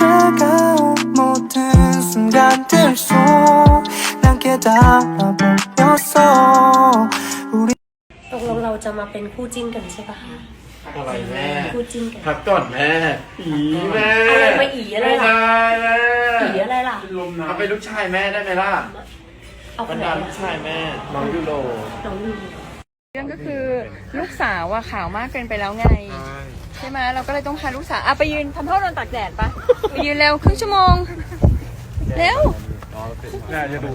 다가온 모든 순간들 속 난 깨달아 버렸어 우리 ตกลงเราจะมาเป็นคู่จิ้นกันใช่ปะคะ อะไรแม่ คู่จิ้นกัน พักก่อนแม่ อีแม่ อะไรมาอีอะไรล่ะ ไม่ได้แม่ ผีอะไรล่ะ เอาเป็นลูกชายแม่ได้ไหมล่ะ เอา บ ค ร น ร ไหน ดาลูกชายแม่ น้องยูโร น้องยู เรื่องก็คือลูกสาวอะขาวมากเกินไปแล้วไง ใช่ ไหมเราก็เลยต้องพาลูกสาวอะไปยืนทำโทษโดนตากแดดปะไปยืนเร็วครึ่งชั่วโมง เร็ว น่าจะดู